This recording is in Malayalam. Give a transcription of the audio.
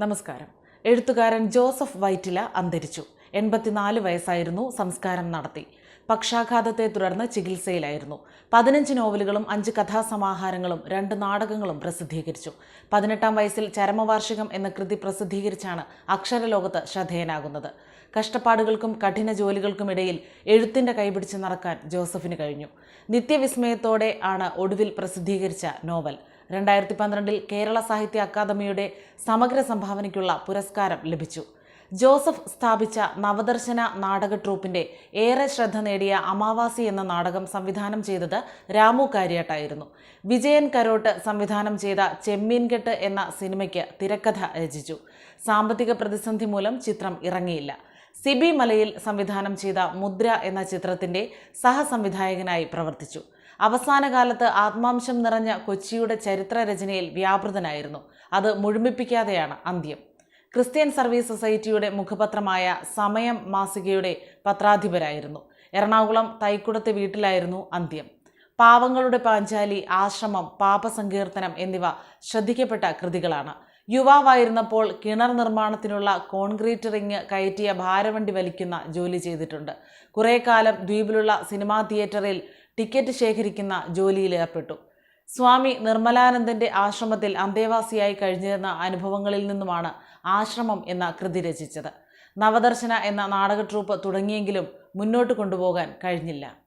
നമസ്കാരം. എഴുത്തുകാരൻ ജോസഫ് വൈറ്റില അന്തരിച്ചു. എൺപത്തിനാല് വയസ്സായിരുന്നു സംസ്കാരം നടത്തി. പക്ഷാഘാതത്തെ തുടർന്ന് ചികിത്സയിലായിരുന്നു. പതിനഞ്ച് നോവലുകളും അഞ്ച് കഥാസമാഹാരങ്ങളും രണ്ട് നാടകങ്ങളും പ്രസിദ്ധീകരിച്ചു. പതിനെട്ടാം വയസ്സിൽ ചരമവാർഷികം എന്ന കൃതി പ്രസിദ്ധീകരിച്ചാണ് അക്ഷരലോകത്ത് ശ്രദ്ധേയനാകുന്നത്. കഷ്ടപ്പാടുകൾക്കും കഠിന ജോലികൾക്കുമിടയിൽ എഴുത്തിന്റെ കൈപിടിച്ച് നടക്കാൻ ജോസഫിന് കഴിഞ്ഞു. നിത്യവിസ്മയത്തോടെ ആണ് ഒടുവിൽ പ്രസിദ്ധീകരിച്ച നോവൽ. രണ്ടായിരത്തി പന്ത്രണ്ടിൽ കേരള സാഹിത്യ അക്കാദമിയുടെ സമഗ്ര സംഭാവനയ്ക്കുള്ള പുരസ്കാരം ലഭിച്ചു. ജോസഫ് സ്ഥാപിച്ച നവദർശന നാടക ട്രൂപ്പിന്റെ ഏറെ ശ്രദ്ധ നേടിയ അമാവാസി എന്ന നാടകം സംവിധാനം ചെയ്തത് രാമു കാര്യാട്ടായിരുന്നു. വിജയൻ കരോട്ട് സംവിധാനം ചെയ്ത ചെമ്മീൻകെട്ട് എന്ന സിനിമയ്ക്ക് തിരക്കഥ രചിച്ചു. സാമ്പത്തിക പ്രതിസന്ധി മൂലം ചിത്രം ഇറങ്ങിയില്ല. സിബി മലയിൽ സംവിധാനം ചെയ്ത മുദ്ര എന്ന ചിത്രത്തിന്റെ സഹസംവിധായകനായി പ്രവർത്തിച്ചു. അവസാന കാലത്ത് ആത്മാംശം നിറഞ്ഞ കൊച്ചിയുടെ ചരിത്രരചനയിൽ വ്യാപൃതനായിരുന്നു. അത് മുഴുമിപ്പിക്കാതെയാണ് അന്ത്യം. ക്രിസ്ത്യൻ സർവീസ് സൊസൈറ്റിയുടെ മുഖപത്രമായ സമയം മാസികയുടെ പത്രാധിപരായിരുന്നു. എറണാകുളം തൈക്കുടത്തെ വീട്ടിലായിരുന്നു അന്ത്യം. പാവങ്ങളുടെ പാഞ്ചാലി ആശ്രമം പാപസങ്കീർത്തനം എന്നിവ ശ്രദ്ധിക്കപ്പെട്ട കൃതികളാണ്. യുവാവായിരുന്നപ്പോൾ കിണർ നിർമ്മാണത്തിനുള്ള കോൺക്രീറ്റ് റിങ് കയറ്റിയ ഭാരവണ്ടി വലിക്കുന്ന ജോലി ചെയ്തിട്ടുണ്ട്. കുറേ കാലം ദ്വീപിലുള്ള സിനിമാ തിയേറ്ററിൽ ടിക്കറ്റ് ശേഖരിക്കുന്ന ജോലിയിൽ ഏർപ്പെട്ടു. സ്വാമി നിർമ്മലാനന്ദന്റെ ആശ്രമത്തിൽ അന്തേവാസിയായി കഴിഞ്ഞിരുന്ന അനുഭവങ്ങളിൽ നിന്നുമാണ് ആശ്രമം എന്ന കൃതി രചിച്ചത്. നവദർശന എന്ന നാടക ട്രൂപ്പ് തുടങ്ങിയെങ്കിലും മുന്നോട്ട് കൊണ്ടുപോകാൻ കഴിഞ്ഞില്ല.